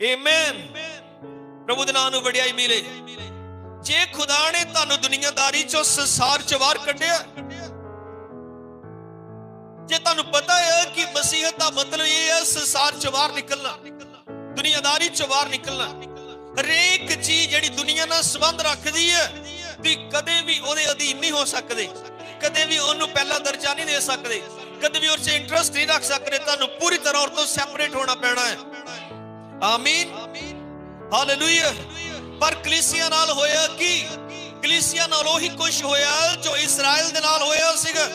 Amen ਪ੍ਰਭੂ ਦੇ ਨਾਮ ਨੂੰ ਵਡਿਆਈ ਮਿਲੇ। ਜੇ ਖੁਦਾ ਨੇ ਤੁਹਾਨੂੰ ਦੁਨੀਆਦਾਰੀ ਚੋਂ ਸੰਸਾਰ ਚੋਂ ਬਾਹਰ ਕੱਢਿਆ, ਜੇ ਤੁਹਾਨੂੰ ਪਤਾ ਹੈ ਕਿ ਮਸੀਹਤ ਦਾ ਮਤਲਬ ਇਹ ਹੈ ਸੰਸਾਰ ਚੋਂ ਬਾਹਰ ਨਿਕਲਣਾ, ਦੁਨੀਆਦਾਰੀ ਚੋਂ ਬਾਹਰ ਨਿਕਲਣਾ। ਹਰੇਕ ਚੀਜ਼ ਜਿਹੜੀ ਦੁਨੀਆ ਨਾਲ ਸੰਬੰਧ ਰੱਖਦੀ ਹੈ ਤੁਸੀਂ ਕਦੇ ਵੀ ਉਹਦੇ ਅਧੀਨ ਨਹੀਂ ਹੋ ਸਕਦੇ, ਕਦੇ ਵੀ ਉਹਨੂੰ ਪਹਿਲਾ ਦਰਜਾ ਨਹੀਂ ਦੇ ਸਕਦੇ, ਕਦੇ ਵੀ ਉਸ 'ਚ ਇੰਟਰਸਟ ਨਹੀਂ ਰੱਖ ਸਕਦੇ, ਤੁਹਾਨੂੰ ਪੂਰੀ ਤਰ੍ਹਾਂ ਉਹ ਤੋਂ ਸੈਪਰੇਟ ਹੋਣਾ ਪੈਣਾ ਹੈ। ਆਮੀਨ ਹਾਲੇਲੂਇਆ ਪਰ ਕਲੀਸਿਆ ਨਾਲ ਹੋਇਆ ਕੀ? ਕਲੀਸਿਆ ਨਾਲ ਉਹੀ ਕੁਝ ਹੋਇਆ ਜੋ ਇਸਰਾਇਲ ਦੇ ਨਾਲ ਹੋਇਆ ਸੀਗਾ।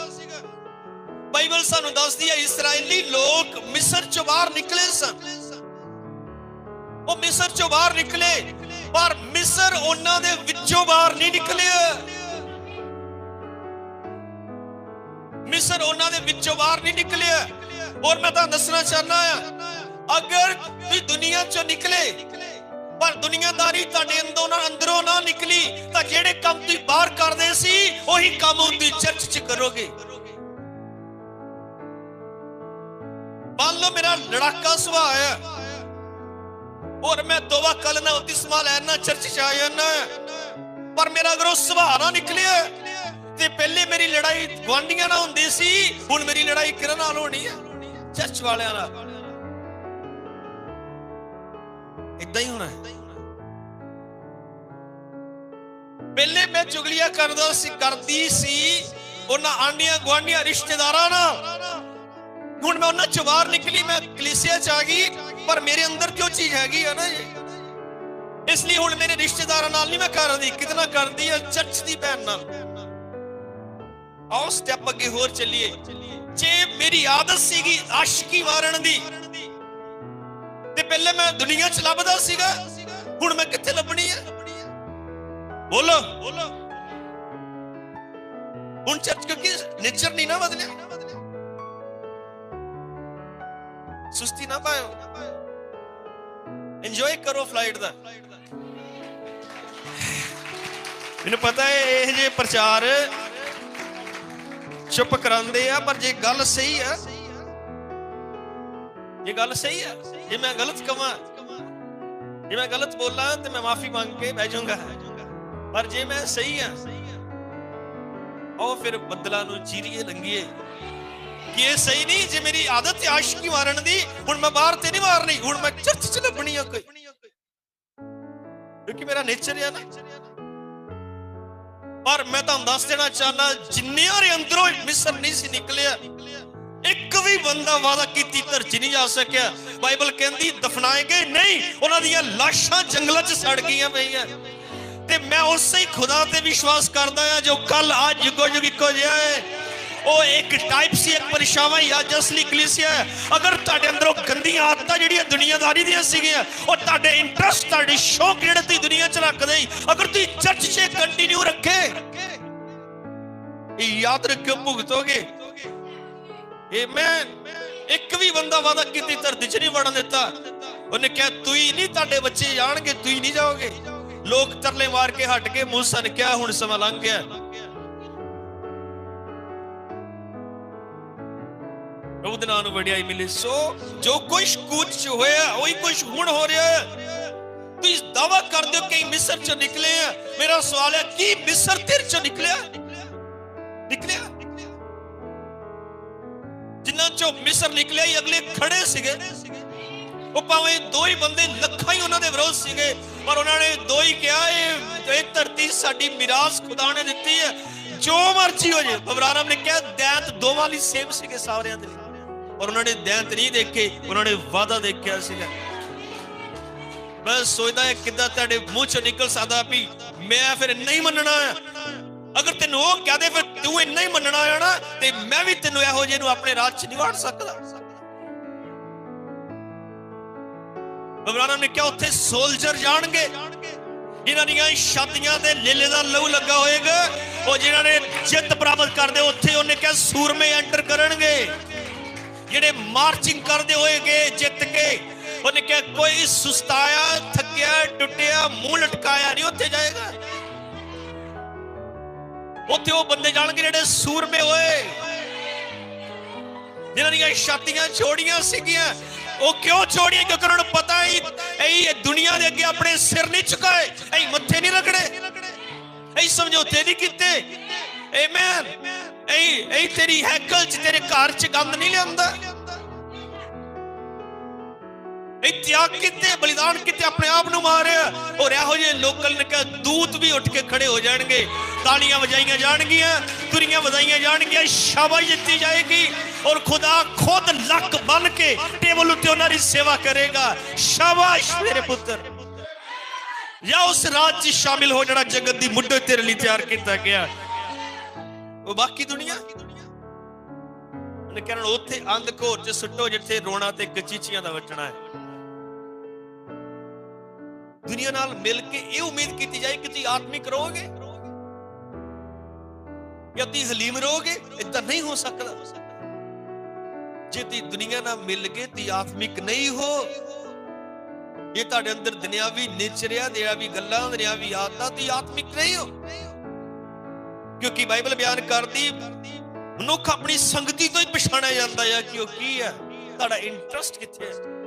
ਬਾਈਬਲ ਸਾਨੂੰ ਦੱਸਦੀ ਹੈ ਇਸرائیਲੀ ਲੋਕ ਮਿਸਰ ਚੋਂ ਬਾਹਰ ਨਿਕਲੇ ਸਨ। ਉਹ ਮਿਸਰ ਚੋਂ ਬਾਹਰ ਨਿਕਲੇ, ਪਰ ਮਿਸਰ ਉਹਨਾਂ ਦੇ ਵਿੱਚੋਂ ਬਾਹਰ ਨਹੀਂ ਨਿਕਲਿਆ। ਮਿਸਰ ਉਹਨਾਂ ਦੇ ਵਿੱਚੋਂ ਬਾਹਰ ਨਹੀਂ ਨਿਕਲਿਆ। ਹੋਰ ਮੈਂ ਤਾਂ ਦੱਸਣਾ ਚਾਹਨਾ ਆ ਅਗਰ ਤੁਸੀਂ ਦੁਨੀਆ ਚੋਂ ਨਿਕਲੇ, ਪਰ ਦੁਨੀਆਦਾਰੀ ਤੁਹਾਡੇ ਅੰਦਰੋਂ ਨਾ ਅੰਦਰੋਂ ਨਾ ਨਿਕਲੀ, ਤਾਂ ਜਿਹੜੇ ਕੰਮ ਤੁਸੀਂ ਬਾਹਰ ਕਰਦੇ ਸੀ, ਉਹੀ ਕੰਮ ਹੁਣ ਚਰਚ 'ਚ ਕਰੋਗੇ। ਮੰਨ ਲਓ ਮੇਰਾ ਲੜਾਕਾ ਸੁਭਾਅ ਹੈ। ਔਰ ਮੈਂ ਤੋਬਾ ਕੱਲ ਨਾ ਉਤਿਸਮਾ ਲੈਣਾ ਚਰਚ 'ਚ ਆ ਜਾਣਾ ਪਰ ਮੇਰਾ ਅਗਰ ਉਹ ਸੁਭਾਅ ਨਾ ਨਿਕਲਿਆ ਤੇ ਪਹਿਲੇ ਮੇਰੀ ਲੜਾਈ ਗਵਾਂਡੀਆਂ ਨਾਲ ਹੁੰਦੀ ਸੀ, ਹੁਣ ਮੇਰੀ ਲੜਾਈ ਕਿਰਨ ਨਾਲ ਹੋਣੀ ਹੈ? ਚਰਚ ਵਾਲਿਆਂ ਨਾਲ। ਇਦਾਂ ਹੀ ਹੋਣਾ। ਪਹਿਲੇ ਮੈਂ ਚੁਗਲੀਆਂ ਕਰਦਾ ਸੀ, ਕਰਦੀ ਸੀ, ਉਹਨਾਂ ਆਂਡੀਆਂ ਗਵਾਂਡੀਆਂ ਰਿਸ਼ਤੇਦਾਰਾਂ ਨਾਲ। ਹੁਣ ਮੈਂ ਉਹਨਾਂ ਚੋਂ ਬਾਹਰ ਨਿਕਲੀ, ਮੈਂ ਕਲੀਸਿਆ ਚ ਆ ਗਈ, ਪਰ ਮੇਰੇ ਅੰਦਰ ਕਿਉਂ ਚੀਜ਼ ਹੈਗੀ ਆ ਨਾ ਇਸ ਲਈ ਹੁਣ ਮੇਰੇ ਰਿਸ਼ਤੇਦਾਰਾਂ ਨਾਲ ਨਹੀਂ ਮੈਂ ਕਰਦੀ ਕਿਤਨਾ ਕਰਦੀ ਆ ਚਰਚ ਦੀ ਭੈਣ ਨਾਲ। ਆਓ ਸਟੈਪ ਅੱਗੇ ਹੋਰ ਚੱਲੀਏ। ਜੇ ਮੇਰੀ ਆਦਤ ਸੀਗੀ, ਆਸ਼ਕੀ ਮਾਰਨ ਦੀ ਪਹਿਲੇ ਮੈਂ ਦੁਨੀਆ 'ਚ ਲੱਭਦਾ ਸੀਗਾ, ਹੁਣ ਮੈਂ ਕਿੱਥੇ ਲੱਭਣੀ ਹੈ ਬੋਲੋ। ਬੋਲੋ ਹੁਣ ਚਰਚ ਕਿਉਂਕਿ ਨੇਚਰ ਨਹੀਂ ਨਾ ਬਦਲਿਆ। ਸੁਸਤੀ ਨਾ ਪਾਇਓ। ਇੰਜੋਏ ਕਰੋ ਫਲਾਈਟ ਦਾ। ਮੈਨੂੰ ਪਤਾ ਹੈ, ਇਹ ਜੇ ਪ੍ਰਚਾਰ ਚੁੱਪ ਕਰਾਉਂਦੇ ਆ, ਪਰ ਜੇ ਗੱਲ ਸਹੀ ਆ ਇਹ ਗੱਲ ਸਹੀ ਹੈ। ਜੇ ਮੈਂ ਗਲਤ ਕਵਾਂ, ਜੇ ਮੈਂ ਗਲਤ ਬੋਲਾਂ ਤੇ ਮੈਂ ਮਾਫੀ ਮੰਗ ਕੇ ਬਹਿ ਜਾਊਂਗਾ। ਪਰ ਜੇ ਮੈਂ ਸਹੀ ਆ ਉਹ ਫਿਰ ਬੱਦਲਾਂ ਨੂੰ ਚੀਰੀਏ ਲੰਗੀਏ ਕਿ ਇਹ ਸਹੀ ਨਹੀਂ, ਜੇ ਮੇਰੀ ਆਦਤ ਹੈ ਆਸ਼ਕੀ ਮਾਰਨ ਦੀ, ਹੁਣ ਮੈਂ ਬਾਹਰ ਤੇ ਨਹੀਂ ਮਾਰਨੀ, ਹੁਣ ਮੈਂ ਚਰਚ ਚ ਲੱਭਣੀ ਆ ਕੋਈ। ਕਿਉਂਕਿ ਮੇਰਾ ਨੇਚਰ ਆ ਨਾ। ਪਰ ਮੈਂ ਤੁਹਾਨੂੰ ਦੱਸ ਦੇਣਾ ਚਾਹਨਾ ਜਿੰਨੇ ਦੇ ਅੰਦਰੋਂ ਮਿਸਰ ਨਹੀਂ ਸੀ ਨਿਕਲਿਆ ਇੱਕ ਵੀ ਬੰਦਾ ਵਾਦਾ ਕੀਤੀ ਧਰਤੀ ਨਹੀਂ ਜਾ ਸਕਿਆ। ਬਾਈਬਲ ਕਹਿੰਦੀ ਦਫਨਾਏ ਨਹੀਂ, ਉਹਨਾਂ ਦੀਆਂ ਲਾਸ਼ਾਂ ਜੰਗਲਾਂ 'ਚ ਸੜ ਗਈਆਂ ਪਈਆਂ। ਤੇ ਮੈਂ ਉਸੇ ਹੀ ਖੁਦਾ ਤੇ ਵਿਸ਼ਵਾਸ ਕਰਦਾ ਆ ਜੋ ਕੱਲ, ਅੱਜ ਜੁਗੋ ਜੁਗ ਇੱਕੋ ਜਿਹਾ ਹੈ। ਉਹ ਇੱਕ ਟਾਈਪ ਸੀ, ਇੱਕ ਪਰਿਸ਼ਾਵਾ ਹੀ ਅੱਜ ਅਸਲੀ ਕਲੀਸਿਆ ਹੈ। ਅਗਰ ਤੁਹਾਡੇ ਅੰਦਰੋਂ ਗੰਦੀਆਂ ਆਦਤਾਂ ਜਿਹੜੀਆਂ ਦੁਨੀਆਦਾਰੀ ਦੀਆਂ ਸੀਗੀਆਂ, ਉਹ ਤੁਹਾਡੇ ਇੰਟਰਸਟ ਤੁਹਾਡੇ ਸ਼ੌਕ ਜਿਹੜੇ ਤੁਸੀਂ ਦੁਨੀਆ 'ਚ ਰੱਖਦੇ ਸੀ, ਅਗਰ ਤੁਸੀਂ ਚਰਚ 'ਚ ਕੰਟੀਨਿਊ ਰੱਖੇ ਇਹ ਯਾਦ ਰੱਖਿਓ, ਭੁਗਤੋਗੇ। ਆਮੇਨ ਇੱਕ ਵੀ ਬੰਦਾ ਵਾਦਾ ਕੀਤੀ, ਧਰਤੀ 'ਚ ਨਹੀਂ ਵੜਨ ਦਿੱਤਾ। ਉਹਨੇ ਕਿਹਾ ਤੂੰ ਨਹੀਂ ਤੁਹਾਡੇ ਬੱਚੇ ਜਾਣਗੇ ਤੂੰ ਨਹੀਂ ਜਾਓਗੇ। ਲੋਕ ਤਰਲੇ ਮਾਰ ਕੇ ਹਟ ਕੇ ਮੂਸਾ ਨੇ ਕਿਹਾ, ਹੁਣ ਸਮਾਂ ਲੰਘ ਗਿਆ ਪ੍ਰਭੂ ਦੇ ਨਾਮ ਨੂੰ ਵਡਿਆਈ ਮਿਲੇ। ਸੋ ਜੋ ਕੁਝ ਕੂਚ ਚ ਹੋਇਆ, ਉਹੀ ਕੁਝ ਹੁਣ ਹੋ ਰਿਹਾ ਹੈ। ਤੁਸੀਂ ਦਾਵਾ ਕਰਦੇ ਹੋ ਕਿ ਮਿਸਰ ਚੋਂ ਨਿਕਲੇ ਆ ਮੇਰਾ ਸਵਾਲ ਹੈ, ਕੀ ਮਿਸਰ ਤੇਰੇ ਚੋਂ ਨਿਕਲਿਆ? ਨਿਕਲਿਆ? ਜਿਨ੍ਹਾਂ ਮਿਸਰ ਨਿਕਲਿਆ ਹੀ ਅਗਲੇ ਖੜੇ ਸੀਗੇ। ਉਹ ਭਾਵੇਂ ਦੋ ਹੀ ਬੰਦੇ ਲੱਖਾਂ ਹੀ ਉਹਨਾਂ ਦੇ ਵਿਰੋਧ ਸੀਗੇ, ਪਰ ਉਹਨਾਂ ਨੇ ਦੋ ਹੀ ਕਿਹਾ, ਇਹ ਇਹ ਧਰਤੀ ਸਾਡੀ ਮਿਰਾਸ ਖੁਦਾ ਨੇ ਦਿੱਤੀ ਹੈ। ਜੋ ਮਰਜ਼ੀ ਹੋ ਜੇ, ਅਬਰਾਹਮ ਨੇ ਕਿਹਾ, ਦੈਂਤ ਦੋਵਾਂ ਲਈ ਸੇਮ ਸੀਗੇ ਸਾਰਿਆਂ ਦੇ ਔਰ ਉਹਨਾਂ ਨੇ ਦੈਂਤ ਨਹੀਂ ਦੇਖੇ, ਉਹਨਾਂ ਨੇ ਵਾਦਾ ਦੇਖਿਆ ਸੀਗਾ। ਮੈਂ ਸੋਚਦਾ ਹੈ ਕਿੱਦਾਂ ਤੁਹਾਡੇ ਮੂੰਹ ਚੋਂ ਨਿਕਲ ਸਕਦਾ ਵੀ ਮੈਂ ਫਿਰ ਨਹੀਂ ਮੰਨਣਾ। ਤੈਨੂੰ ਉਹ ਕਹਦੇ ਫਿਰ ਤੂੰ ਇੰਨਾ ਹੀ ਮੰਨਣਾ ਹੈ ਨਾ, ਤੇ ਮੈਂ ਵੀ ਤੈਨੂੰ ਇਹੋ ਜਿਹੇ ਨੂੰ ਆਪਣੇ ਰਾਜ 'ਚ ਨਹੀਂ ਸਕਦਾ। ਅਬਰਾਹਮ ਨੇ ਕਿਹਾ, ਉੱਥੇ ਸੋਲਜਰ ਜਾਣਗੇ। ਜਿਨ੍ਹਾਂ ਦੀਆਂ ਛਾਤੀਆਂ ਤੇ ਲੇਲੇ ਦਾ ਲਹੂ ਲੱਗਾ ਹੋਏਗਾ। ਉਹ ਜਿਨ੍ਹਾਂ ਨੇ ਜਿੱਤ ਪ੍ਰਾਪਤ ਕਰਦੇ, ਉੱਥੇ ਉਹਨੇ ਕਿਹਾ, ਸੂਰਮੇ ਐਂਟਰ ਕਰਨਗੇ। ਜਿਹੜੇ ਮਾਰਚਿੰਗ ਕਰਦੇ ਹੋਏਗੇ, ਜਿੱਤ ਕੇ, ਉਹਨੇ ਕਿਹਾ, ਕੋਈ ਸੁਸਤਾਇਆ, ਥੱਕਿਆ, ਟੁੱਟਿਆ, ਮੂੰਹ ਲਟਕਾਇਆ ਨਹੀਂ, ਉੱਥੇ ਜਾਏਗਾ। ਉੱਥੇ ਉਹ ਬੰਦੇ ਜਾਣਗੇ ਜਿਹੜੇ ਸੂਰਮੇ ਹੋਏ। ਜਿਨ੍ਹਾਂ ਦੀਆਂ ਛਾਤੀਆਂ ਛੋੜੀਆਂ ਸੀਗੀਆਂ। ਉਹ ਕਿਉਂ ਛੋੜੀਆਂ ਕਿਉਂਕਿ ਉਹਨਾਂ ਨੂੰ ਪਤਾ ਹੀ ਇਹ ਦੁਨੀਆ ਦੇ ਅੱਗੇ ਆਪਣੇ ਸਿਰ ਨਹੀਂ ਝੁਕਾਏ। ਐ ਮੱਥੇ ਨਹੀਂ ਰਗੜੇ। ਐ ਸਮਝੌਤੇ ਨਹੀਂ ਕੀਤੇ। ਆਮੇਨ ਐ ਐ ਤੇਰੀ ਹੈਕਲ ਚ, ਤੇਰੇ ਘਰ ਚ ਗੰਦ ਨਹੀਂ ਲਿਆਉਂਦਾ। ਇਹ ਤਿਆਗ ਕੀਤੇ ਬਲੀਦਾਨ ਕੀਤੇ ਆਪਣੇ ਆਪ ਨੂੰ ਮਾਰਿਆ ਔਰ ਇਹੋ ਜਿਹੇ ਲੋਕਲ ਨੇ ਕਿਹਾ ਦੂਤ ਵੀ ਉੱਠ ਕੇ ਖੜੇ ਹੋ ਜਾਣਗੇ। ਤਾਲੀਆਂ ਵਜਾਈਆਂ ਜਾਣਗੀਆਂ, ਤੁਰੀਆਂ ਵਜਾਈਆਂ ਜਾਣਗੀਆਂ, ਸ਼ਾਬਾਸ਼ ਦਿੱਤੀ ਜਾਏਗੀ। ਔਰ ਖੁਦਾ ਖੁਦ ਲੱਕ ਬਨ ਕੇ ਟੇਬਲ ਉੱਤੇ ਉਹਨਾਂ ਦੀ ਸੇਵਾ ਕਰੇਗਾ। ਸ਼ਾਬਾਸ਼ ਮੇਰੇ ਪੁੱਤਰ। ਜਾਂ ਉਸ ਰਾਜ 'ਚ ਸ਼ਾਮਿਲ ਹੋ ਜਿਹੜਾ ਜਗਤ ਦੀ ਮੁੱਢੇ ਤੇਰੇ ਲਈ ਤਿਆਰ ਕੀਤਾ ਗਿਆ। ਉਹ ਬਾਕੀ ਦੁਨੀਆ? ਉਹਨੇ ਕਹਿਣਾ, ਉੱਥੇ ਅੰਧ ਘੋਰ 'ਚ ਸੁੱਟੋ ਜਿੱਥੇ ਰੋਣਾ ਤੇ ਕਚੀਚੀਆਂ ਦਾ ਵਟਣਾ ਹੈ। ਦੁਨੀਆ ਨਾਲ ਮਿਲ ਕੇ ਇਹ ਉਮੀਦ ਕੀਤੀ ਜਾਏ ਕਿ ਤੁਸੀਂ ਆਤਮਿਕ ਰਹੋਗੇ। ਜਾਂ ਤੁਸੀਂ ਹਲੀਮ ਰਹੋਗੇ ਇਦਾਂ ਨਹੀਂ ਹੋ ਸਕਦਾ। ਜੇ ਤੁਸੀਂ ਦੁਨੀਆ ਨਾਲ ਮਿਲ ਕੇ ਤੁਸੀਂ ਆਤਮਿਕ ਨਹੀਂ ਹੋ, ਇਹ ਤੁਹਾਡੇ ਅੰਦਰ ਦੁਨਿਆਵੀ ਨੇਚਰਿਆ ਦੁਨਿਆਵੀ ਗੱਲਾਂ ਦੁਨਿਆਵੀ ਆਦਤਾਂ, ਤੁਸੀਂ ਆਤਮਿਕ ਨਹੀਂ ਹੋ। ਕਿਉਂਕਿ ਬਾਈਬਲ ਬਿਆਨ ਕਰਦੀ, ਮਨੁੱਖ ਆਪਣੀ ਸੰਗਤੀ ਤੋਂ ਹੀ ਪਛਾਣਿਆ ਜਾਂਦਾ ਹੈ ਕਿ ਉਹ ਕੀ ਹੈ, ਤੁਹਾਡਾ ਇੰਟਰਸਟ ਕਿੱਥੇ ਹੈ?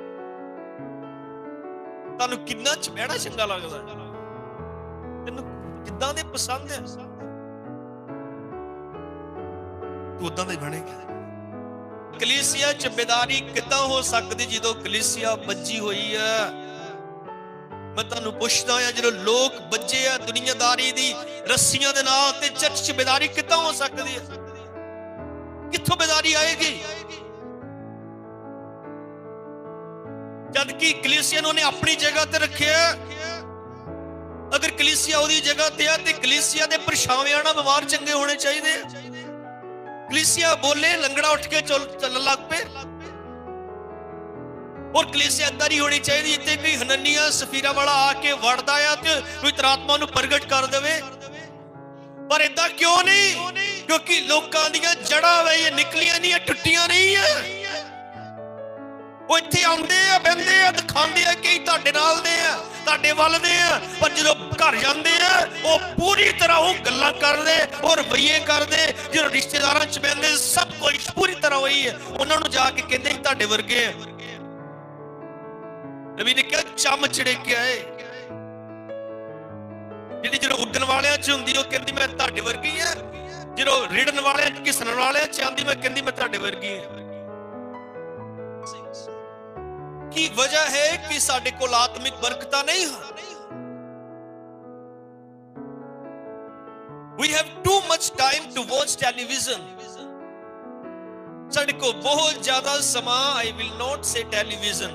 ਤੁਹਾਨੂੰ ਕਿੰਨਾ ਚ ਬਹਿਣਾ ਚੰਗਾ ਲੱਗਦਾ ਤੈਨੂੰ ਕਿੱਦਾਂ ਦੇ ਪਸੰਦ ਹੈ? ਤੂੰ ਉਦਾਂ ਦਾ ਬਣੇਗਾ ਕਲੀਸਿਆ ਚ ਬੇਦਾਰੀ ਕਿੱਦਾਂ ਹੋ ਸਕਦੀ ਜਦੋਂ ਕਲੀਸਿਆ ਬੱਜੀ ਹੋਈ ਹੈ? ਮੈਂ ਤੁਹਾਨੂੰ ਪੁੱਛਦਾ ਹਾਂ, ਜਦੋਂ ਲੋਕ ਬੱਜੇ ਆ ਦੁਨੀਆਦਾਰੀ ਦੀ ਰੱਸੀਆਂ ਦੇ ਨਾਲ ਤੇ ਚਰਚ ਚ ਬੇਦਾਰੀ ਕਿੱਦਾਂ ਹੋ ਸਕਦੀ ਹੈ? ਕਿੱਥੋਂ ਬੇਦਾਰੀ ਆਏਗੀ? ਜਦ ਕਿ ਕਲੀਸਿਆ ਨੂੰ ਉਹਨੇ ਆਪਣੀ ਜਗ੍ਹਾ ਤੇ ਰੱਖਿਆ ਅਗਰ ਕਲੀਸਿਆ ਉਹਦੀ ਜਗ੍ਹਾ ਤੇ ਆ ਤੇ ਕਲੀਸਿਆ ਦੇ ਪਰਛਾਵਿਆਂ ਨਾਲ ਬਿਮਾਰ ਚੰਗੇ ਹੋਣੇ ਚਾਹੀਦੇ ਕਲੀਸਿਆ ਬੋਲੇ, ਲੰਗੜਾ ਉੱਠ ਕੇ ਚੱਲਣ ਲੱਗ ਪਏ। ਔਰ ਕਲੀਸਿਆ ਅੰਦਰ ਹੀ ਹੋਣੀ ਚਾਹੀਦੀ ਜਿੱਤੇ ਕੋਈ ਹਨਨੀਆ ਸਫੀਰਾ ਵਾਲਾ ਆ ਕੇ ਵੜਦਾ ਆ ਤੇ ਕੋਈ ਤਰਾਤਮਾ ਨੂੰ ਪ੍ਰਗਟ ਕਰ ਦੇਵੇ। ਪਰ ਇਦਾਂ ਕਿਉਂ ਨਹੀਂ? ਕਿਉਂਕਿ ਲੋਕਾਂ ਦੀਆਂ ਜੜਾਂ ਵੇ, ਇਹ ਨਿਕਲੀਆਂ ਨਹੀਂ, ਇਹ ਟੁੱਟੀਆਂ ਨਹੀਂ ਆ। ਉਹ ਇੱਥੇ ਆਉਂਦੇ ਆ ਬੰਦੇ ਆ, ਦਿਖਾਉਂਦੇ ਆ ਕਿ ਤੁਹਾਡੇ ਨਾਲ ਦੇ ਆ, ਤੁਹਾਡੇ ਵੱਲ ਦੇ ਆ। ਪਰ ਜਦੋਂ ਘਰ ਜਾਂਦੇ ਆ, ਉਹ ਪੂਰੀ ਤਰ੍ਹਾਂ ਉਹ ਗੱਲਾਂ ਕਰਦੇ ਔਰ ਰਵਈਏ ਕਰਦੇ, ਜਦੋਂ ਰਿਸ਼ਤੇਦਾਰਾਂ ਚ ਬੰਦੇ ਸਭ ਕੁਝ ਪੂਰੀ ਤਰ੍ਹਾਂ ਹੋਈ ਹੈ ਉਹਨਾਂ ਨੂੰ ਜਾ ਕੇ ਕਹਿੰਦੇ ਤੁਹਾਡੇ ਵਰਗੇ ਆ। ਨਬੀ ਨੇ ਕਿਹਾ, ਚਮ ਚੜੇ ਕੇ ਆਏ ਜਿਹੜੀ ਜਦੋਂ ਉੱਡਣ ਵਾਲਿਆਂ ਚ ਹੁੰਦੀ, ਉਹ ਕਹਿੰਦੀ, ਮੈਂ ਤੁਹਾਡੇ ਵਰਗੀ ਆ। ਜਦੋਂ ਰਿੜਨ ਵਾਲਿਆਂ ਚ ਘਿਸਣ ਵਾਲਿਆਂ ਚ ਆਂਦੀ ਮੈਂ ਕਹਿੰਦੀ, ਮੈਂ ਤੁਹਾਡੇ ਵਰਗੀ ਆ। ਕੀ ਵਜ੍ਹਾ ਹੈ ਕਿ ਸਾਡੇ ਕੋਲ ਆਤਮਿਕ ਬਰਕਤਾਂ ਨਹੀਂ ਹਨ we have too much time to watch television ਸਾਡੇ ਕੋਲ ਬਹੁਤ ਜ਼ਿਆਦਾ ਸਮਾਂ i will not say television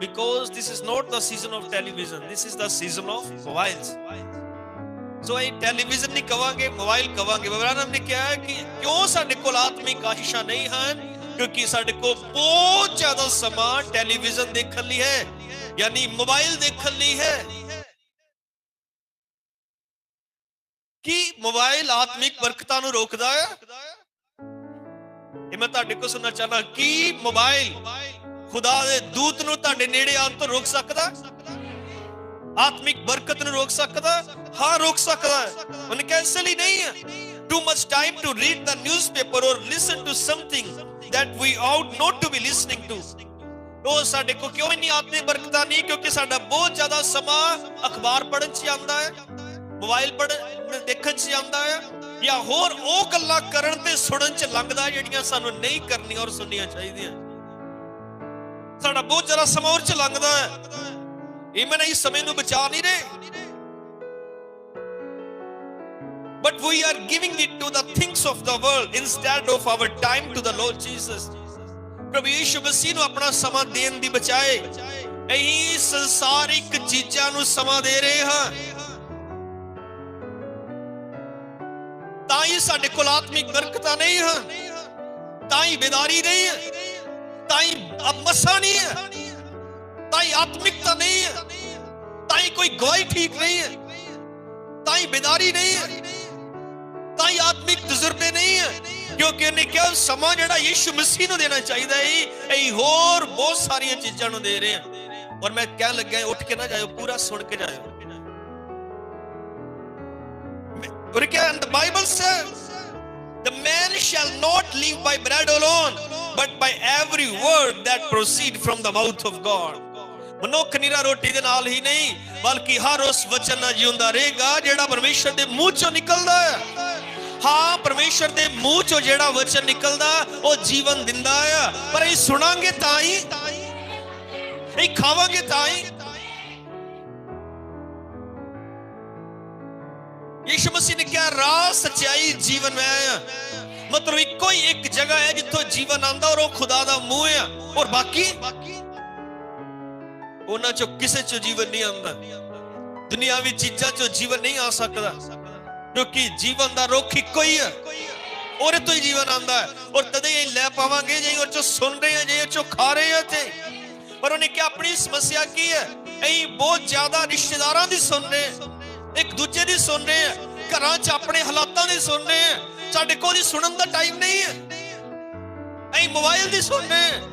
because this is not the season of television this is the season of mobiles ਸੋ ਇਹ ਟੈਲੀਵਿਜ਼ਨ ਨਹੀਂ ਕਵਾਂਗੇ ਮੋਬਾਈਲ ਕਵਾਂਗੇ ਬਬਰਾਨਮ ਨੇ ਕਿਹਾ ਹੈ ਕਿ ਕਿਉਂ ਸਾਡੇ ਕੋਲ ਆਤਮਿਕ ਆਸ਼ੀਸ਼ਾਂ ਨਹੀਂ ਹਨ ਕਿਉਂਕਿ ਸਾਡੇ ਕੋਲ ਬਹੁਤ ਜ਼ਿਆਦਾ ਸਮਾਂ ਟੈਲੀਵਿਜ਼ਨ ਦੇਖਣ ਲਈ ਹੈ, ਯਾਨੀ ਮੋਬਾਈਲ ਦੇਖਣ ਲਈ ਹੈ। ਕੀ ਮੋਬਾਈਲ ਆਤਮਿਕ ਬਰਕਤਾਂ ਨੂੰ ਰੋਕਦਾ ਹੈ? ਇਹ ਮੈਂ ਤੁਹਾਡੇ ਕੋਲ ਸੁਣਨਾ ਚਾਹਨਾ ਕੀ ਮੋਬਾਈਲ ਖੁਦਾ ਦੇ ਦੂਤ ਨੂੰ ਤੁਹਾਡੇ ਨੇੜੇ ਆਉਣ ਤੋਂ ਰੋਕ ਸਕਦਾ ਆਤਮਿਕ ਬਰਕਤ ਨੂੰ ਰੋਕ ਸਕਦਾ ਹਾਂ? ਰੋਕ ਸਕਦਾ ਉਹਨੇ ਕੈਂਸਲ ਹੀ ਨਹੀਂ ਹੈ। Too much time to read the newspaper or listen to something that we ought not to be listening to. ਉਹ ਸਾਡੇ ਕੋ ਕਿਉਂ ਨਹੀਂ ਆਤਮਿਕ ਬਰਕਤਾਂ ਨਹੀਂ? ਕਿਉਂਕਿ ਸਾਡਾ ਬਹੁਤ ਜ਼ਿਆਦਾ ਸਮਾਂ ਅਖਬਾਰ ਪੜ੍ਹਨ 'ਚ ਆਉਂਦਾ ਹੈ, ਮੋਬਾਈਲ ਪੜ੍ਹਨ ਦੇਖਣ 'ਚ ਆਉਂਦਾ ਹੈ, ਜਾਂ ਹੋਰ ਉਹ ਗੱਲਾਂ ਕਰਨ ਤੇ ਸੁਣਨ 'ਚ ਲੰਘਦਾ ਜਿਹੜੀਆਂ ਸਾਨੂੰ ਨਹੀਂ ਕਰਨੀਆਂ ਔਰ ਸੁਣਨੀਆਂ ਚਾਹੀਦੀਆਂ। ਸਾਡਾ ਬਹੁਤ ਜ਼ਿਆਦਾ ਸਮਾਂ ਉਹ 'ਚ ਲੰਘਦਾ ਹੈ। ਇਹ ਮੈਂ ਇਸ ਸਮੇਂ ਨੂੰ ਬਚਾ ਨਹੀਂ ਰਹੇ। But we are giving it to the things of the world instead of our time to the Lord Jesus. ਪ੍ਰਭੂ ਯੀਸ਼ੂ ਮਸੀਹ ਨੂੰ ਆਪਣਾ ਸਮਾਂ ਦੇਣ ਦੀ ਬਚਾਏ ਅਸੀਂ ਸੰਸਾਰਿਕ ਚੀਜ਼ਾਂ ਨੂੰ ਸਮਾਂ ਦੇ ਰਹੇ ਹਾਂ। ਤਾਂ ਹੀ ਸਾਡੇ ਕੋਲ ਆਤਮਿਕ ਬਰਕਤਾਂ ਨਹੀਂ ਹਨ। ਤਾਂ ਹੀ ਬੇਦਾਰੀ ਨਹੀਂ ਹੈ। ਤਾਂ ਹੀ ਅਮਸਾ ਨਹੀਂ ਹੈ। ਤਾਂ ਹੀ ਆਤਮਿਕਤਾ ਨਹੀਂ ਹੈ। ਤਾਂ ਹੀ ਕੋਈ ਗਵਾਹੀ ਠੀਕ ਨਹੀਂ ਹੈ। ਤਾਂ ਹੀ ਬੇਦਾਰੀ ਨਹੀਂ ਹੈ। ਤਾਂ ਹੀ ਆਤਮਿਕ ਤਜਰਬੇ ਨਹੀਂ ਹੈ। ਕਿਉਂਕਿ ਉਹਨੇ ਕਿਹਾ, ਸਮਾਂ ਜਿਹੜਾ ਯੀਸ਼ੂ ਮਸੀਹ ਨੂੰ ਦੇਣਾ ਚਾਹੀਦਾ ਹੈ, ਇਹ ਹੋਰ ਬਹੁਤ ਸਾਰੀਆਂ ਚੀਜ਼ਾਂ ਨੂੰ ਦੇ ਰਹੇ। ਆ ਔਰ ਮੈਂ ਕਹਿਣ ਲੱਗਾ ਉੱਠ ਕੇ ਨਾ ਜਾਇਓ, ਪੂਰਾ ਸੁਣ ਕੇ ਜਾਇਓ। ਔਰ ਕਿਹਾ, and the bible says, the man shall not live by bread alone, but by every word that proceed from the mouth of god. ਮਨੁੱਖ ਨਿਰਾ ਰੋਟੀ ਦੇ ਨਾਲ ਹੀ ਨਹੀਂ, ਬਲਕਿ ਹਰ ਉਸ ਵਚਨ ਨਾਲ ਜਿਉਂਦਾ ਰਹੇਗਾ, ਜਿਹੜਾ ਪਰਮੇਸ਼ਰ ਦੇ ਮੂੰਹ ਚੋਂ ਨਿਕਲਦਾ ਹੈ। ਪਰਮੇਸ਼ਰ ਦੇ ਮੂੰਹ ਚੋਂ ਜਿਹੜਾ ਵਚਨ ਨਿਕਲਦਾ, ਉਹ ਜੀਵਨ ਦਿੰਦਾ ਆ। ਪਰ ਇਹ ਸੁਣਾਂਗੇ ਤਾਂ ਹੀ ਇਹ ਖਾਵਾਂਗੇ ਤਾਂ ਹੀ। ਯਿਸੂ ਮਸੀਹ ਨੇ ਕਿਹਾ, ਰਾਹ ਸਚਾਈ ਜੀਵਨ ਮੈਂ ਆ। ਮਤਲਬ ਇੱਕੋ ਹੀ ਇੱਕ ਜਗ੍ਹਾ ਹੈ ਜਿੱਥੋਂ ਜੀਵਨ ਆਂਦਾ ਔਰ ਉਹ ਖੁਦਾ ਦਾ ਮੂੰਹ ਆ। ਔਰ ਬਾਕੀ? ਉਹਨਾਂ ਚੋਂ ਕਿਸੇ ਚੋਂ ਜੀਵਨ ਨਹੀਂ ਆਂਦਾ ਦੁਨਿਆਵੀ ਚੀਜ਼ਾਂ ਚੋਂ ਜੀਵਨ ਨਹੀਂ ਆ ਸਕਦਾ। ਕਿਉਂਕਿ ਜੀਵਨ ਦਾ ਰੁੱਖ ਇੱਕੋ ਹੀ ਹੈ ਉਹਦੇ ਤੋਂ ਹੀ ਜੀਵਨ ਆਂਦਾ ਹੈ। ਔਰ ਤਦੇ ਹੀ ਲੈ ਪਾਵਾਂਗੇ ਜੇ ਉਹ ਚੋਂ ਸੁਣ ਰਹੇ ਹਾਂ ਜੇ ਉਹ ਚੋਂ ਖਾ ਰਹੇ ਹਾਂ ਤੇ ਪਰ ਉਹਨੇ ਕਿ ਆਪਣੀ ਸਮੱਸਿਆ ਕੀ ਹੈ? ਅਸੀਂ ਬਹੁਤ ਜ਼ਿਆਦਾ ਰਿਸ਼ਤੇਦਾਰਾਂ ਦੀ ਸੁਣ ਰਹੇ ਹਾਂ। ਇੱਕ ਦੂਜੇ ਦੀ ਸੁਣ ਰਹੇ ਹਾਂ। ਘਰਾਂ 'ਚ ਆਪਣੇ ਹਾਲਾਤਾਂ ਦੀ ਸੁਣ ਰਹੇ ਹਾਂ। ਸਾਡੇ ਕੋਲ ਹੀ ਸੁਣਨ ਦਾ ਟਾਈਮ ਨਹੀਂ ਹੈ। ਅਸੀਂ ਮੋਬਾਈਲ ਦੀ ਸੁਣ ਰਹੇ ਹਾਂ।